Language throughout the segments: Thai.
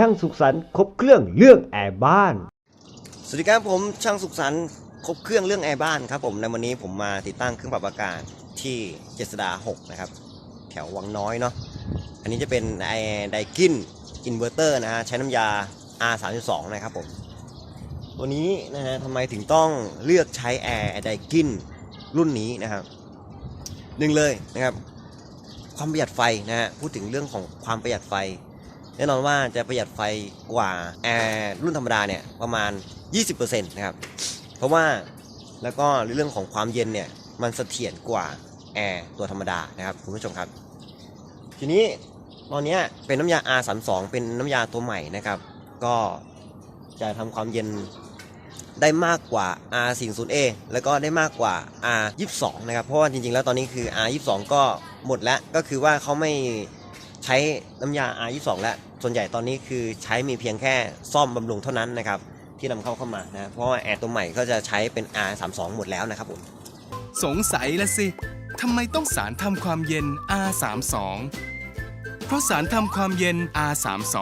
ช่างสุขสันต์ครบเครื่องเรื่องแอร์บ้าน สวัสดีครับผมช่างสุขสันต์ครบเครื่องเรื่องแอร์บ้านครับผมในวันนี้ผมมาติดตั้งเครื่องปรับอากาศที่เจษดา6นะครับ แถววังน้อยเนาะอันนี้จะเป็นไอไดกินอินเวอร์เตอร์นะฮะใช้น้ำยา R32 นะครับผมตัวนี้นะฮะทำไมถึงต้องเลือกใช้แอร์ไดกินรุ่นนี้นะครับหนึ่งเลยนะครับความประหยัดไฟนะฮะพูดถึงเรื่องของความประหยัดไฟ แน่นอนว่าจะประหยัดไฟกว่าแอร์รุ่นธรรมดาเนี่ยประมาณ 20%นะครับ เพราะว่าแล้วก็เรื่องของความเย็นเนี่ยมันเสถียรกว่าแอร์ตัวธรรมดานะครับคุณผู้ชมครับ ทีนี้ตอนเนี้ยเป็นน้ำยา R32 เป็นน้ำยาตัวใหม่นะครับ ก็จะทำความเย็นได้มากกว่า R40A แล้วก็ได้มากกว่า R22 นะครับ เพราะว่าจริงๆ แล้วตอนนี้คือ R22 ก็หมดแล้ว ก็คือว่าเขาไม่ใช้น้ำยา R22 แล้ว ส่วนใหญ่ตอนนี้คือใช้มีเพียงแค่ซ่อมบำรุงเท่านั้นนะครับที่นำเข้าเข้ามานะเพราะว่าแอร์ตัวใหม่ก็จะใช้เป็น R32 หมดแล้วนะครับผมสงสัยละสิทำไมต้องสารทำความเย็น R32 เพราะสารทำความเย็น R32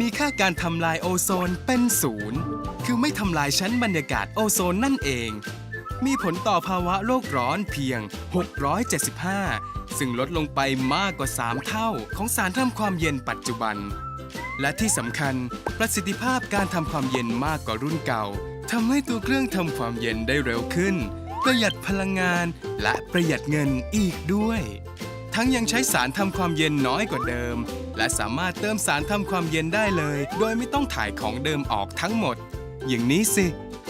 มีค่าการทำลายโอโซนเป็นศูนย์คือไม่ทำลายชั้นบรรยากาศโอโซนนั่นเอง มีผลต่อภาวะโลกร้อนเพียง 675 ซึ่งลดลงไปมากกว่า 3 เท่าของสารทำความเย็นปัจจุบัน และที่สำคัญประสิทธิภาพการทำความเย็นมากกว่ารุ่นเก่าทำให้ตัวเครื่องทำความเย็นได้เร็วขึ้น ประหยัดพลังงานและประหยัดเงินอีกด้วย ทั้งยังใช้สารทำความเย็นน้อยกว่าเดิม และสามารถเติมสารทำความเย็นได้เลย โดยไม่ต้องถ่ายของเดิมออกทั้งหมด อย่างนี้สิ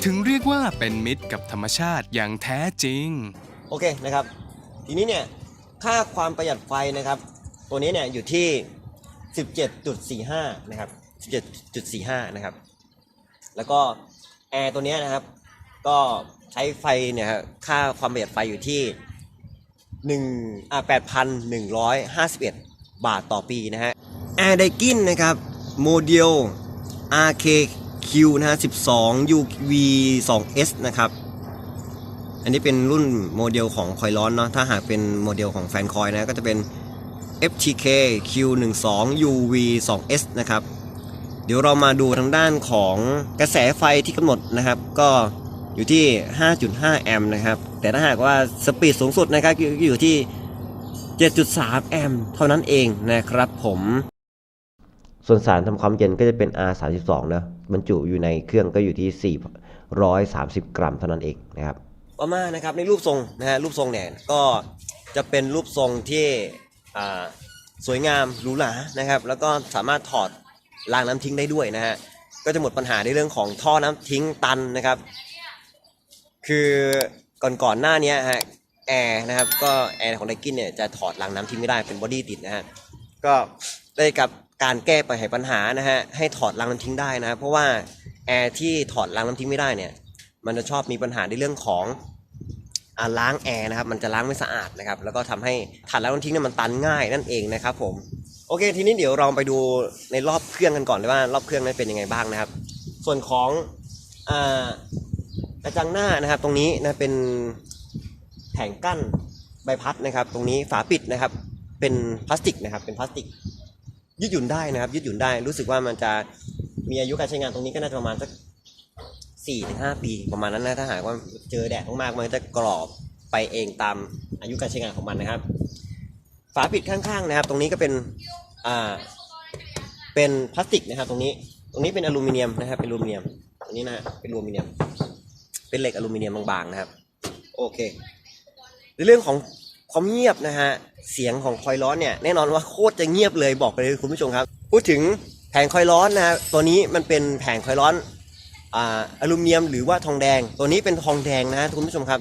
ถึงเรียกว่าเป็นมิตรกับธรรมชาติอย่างแท้จริง โอเคนะครับ ทีนี้เนี่ยค่าความประหยัดไฟนะครับ ตัวนี้เนี่ยอยู่ที่ 17.45 นะครับ 17.45 นะครับ แล้วก็แอร์ตัวนี้นะครับ ก็ใช้ไฟเนี่ยฮะค่าความประหยัดไฟอยู่ที่1อ่า8,151 บาทต่อปีนะฮะแอร์ไดกินนะครับโมเดล q นะฮะ12 UV 2S นะครับ อันนี้เป็นรุ่นโมเดลของคอยร้อนเนาะ ถ้าหากเป็นโมเดลของแฟนคอยนะ ก็จะเป็น FTK Q12 UV 2S นะครับ เดี๋ยวเรามาดูทางด้านของกระแสไฟที่กำหนดนะครับ ก็อยู่ที่ 5.5 แอมป์นะครับ แต่ถ้าหากว่าสปีดสูงสุดนะครับอยู่ที่ 7.3 แอมป์เท่านั้นเองนะครับผม ส่วนสารทำความเย็นก็จะเป็น R32 นะ บรรจุอยู่ในเครื่องก็อยู่ที่ 430 กรัมเท่านั้นเองนะครับต่อมานะครับในรูปทรงนะฮะรูปทรงเนี่ยก็จะเป็นรูปทรงที่สวยงามหรูหรานะครับ แล้วก็สามารถถอดรางน้ำทิ้งได้ด้วยนะฮะก็จะหมดปัญหาในเรื่องของท่อน้ำทิ้งตันนะครับ คือก่อนก่อนๆหน้านี้ฮะแอร์นะครับก็แอร์ของไดกินเนี่ยจะถอดรางน้ำทิ้งไม่ได้เป็นบอดี้ติดนะฮะก็ได้กับ การแก้ปัญหาปัญหานะฮะให้ถอดรางน้ำทิ้งได้นะเพราะว่าแอร์ที่ถอดรางน้ำทิ้งไม่ได้เนี่ยมันจะชอบมีปัญหาในเรื่องของอล้างแอร์นะครับมันจะล้างไม่สะอาดนะครับแล้วก็ทำให้ถ่านล้างน้ำทิ้งเนี่ยมันตันง่ายนั่นเองนะครับผมโอเคทีนี้เดี๋ยวเราไปดูในรอบเครื่องกันก่อนเลยว่ารอบเครื่องนั้นเป็นยังไงบ้างนะครับ ส่วนของกระจังหน้านะครับ ตรงนี้นะเป็นแผงกั้นใบพัดนะครับ ตรงนี้ฝาปิดนะครับ เป็นพลาสติกนะครับเป็นพลาสติก ยืดหยุ่นได้นะครับ ยืดหยุ่นได้รู้สึกว่ามันจะมีอายุการใช้งานตรงนี้ก็น่าจะประมาณสักสี่ถึงห้าปีประมาณนั้นนะถ้าหากว่าเจอแดดมากๆมันจะกรอบไปเองตามอายุการใช้งานของมันนะครับ ฝาปิดข้างๆนะครับ ตรงนี้ก็เป็นอ่าเป็นพลาสติกนะครับ ตรงนี้ตรงนี้เป็นอลูมิเนียมนะครับเป็นอลูมิเนียมตรงนี้นะเป็นอลูมิเนียม เป็นเหล็กอลูมิเนียมบางๆนะครับ โอเคในเรื่องของ ความเงียบนะฮะเสียงของคอยร้อนเนี่ยแน่นอนว่าโคตรจะเงียบเลยบอกไปเลยคุณผู้ชมครับ พูดถึงแผงคอยร้อนนะฮะตัวนี้มันเป็นแผงคอยร้อนอ่าอลูมิเนียมหรือว่าทองแดง ตัวนี้เป็นทองแดงนะคุณผู้ชมครับ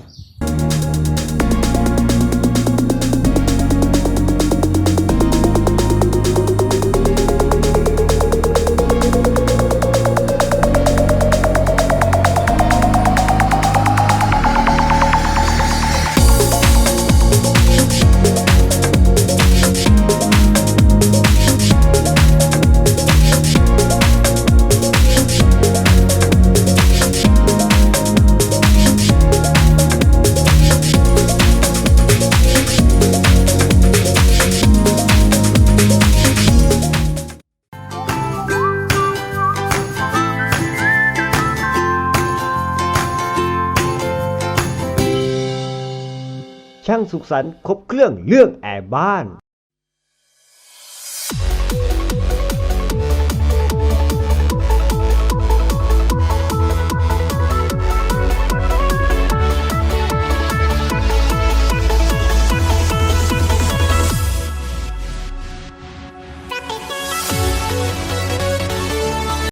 ช่างสุขสันต์ครบเครื่องเรื่องแอร์บ้าน